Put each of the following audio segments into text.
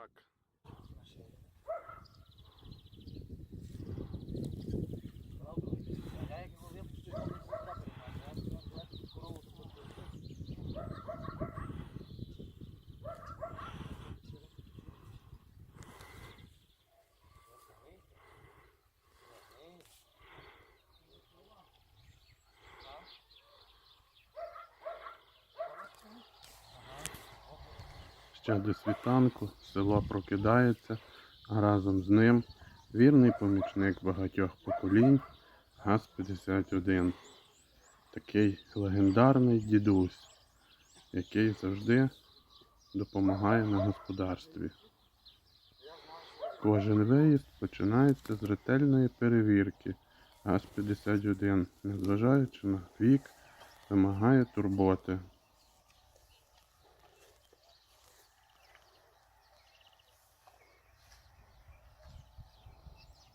Так. Ще до світанку село прокидається, а разом з ним вірний помічник багатьох поколінь ГАЗ-51. Такий легендарний дідусь, який завжди допомагає на господарстві. Кожен виїзд починається з ретельної перевірки. ГАЗ-51, незважаючи на вік, вимагає турботи.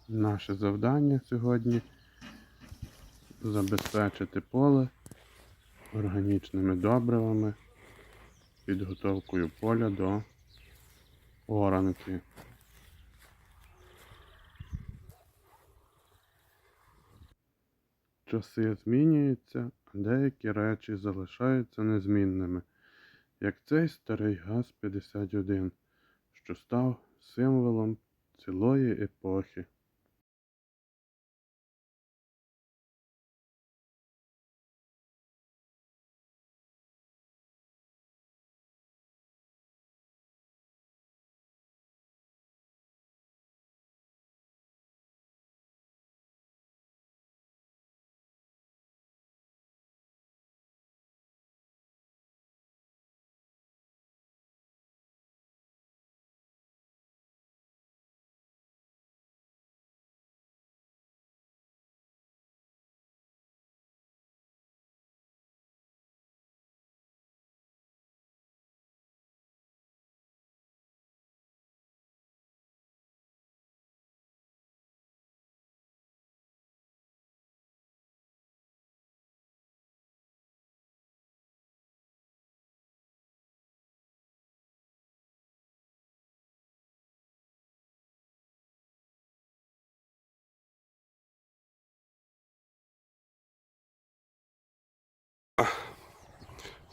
Наше завдання сьогодні забезпечити поле органічними добривами, підготовкою поля до оранки. Часи змінюються, а деякі речі залишаються незмінними, як цей старий ГАЗ-51, що став символом цілої епохи.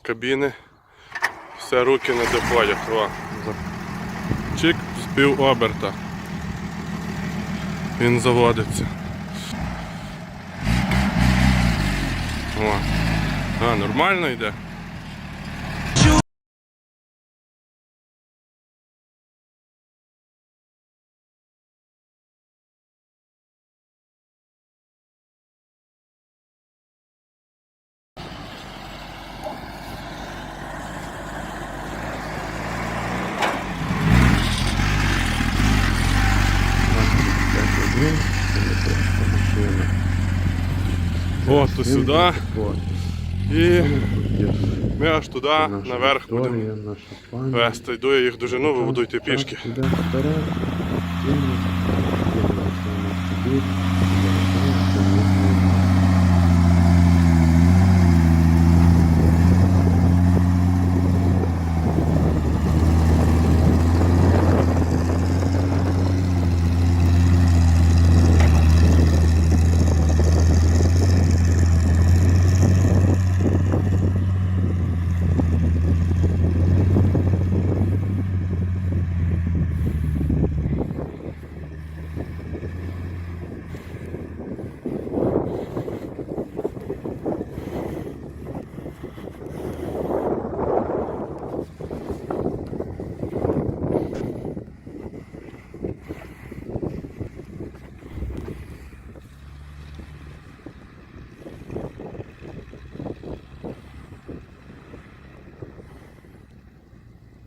Кабіни. Все руки не доходять. О, Чик з пів оберта. Він заводиться. О. А, нормально йде. О, то сюди. І ми аж туди, наверх будемо вести. Йду я їх дожену, ви будуйте пішки.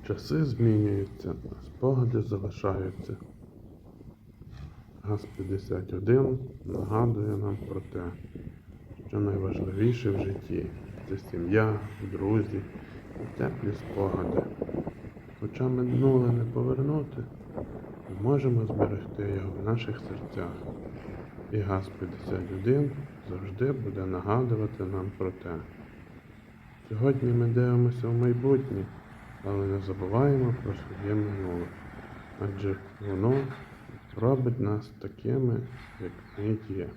Часи змінюються, спогади залишаються. ГАЗ-51 нагадує нам про те, що найважливіше в житті це сім'я, друзі і теплі спогади. Хоча минуле не повернути, ми можемо зберегти його в наших серцях. І ГАЗ-51 завжди буде нагадувати нам про те. Сьогодні ми дивимося в майбутнє, але не забуваємо про своє минуле. адже воно робить нас такими, як ми є.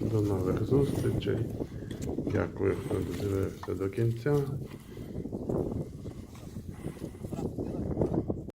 До нових зустрічей. Дякую, хто додивився до кінця.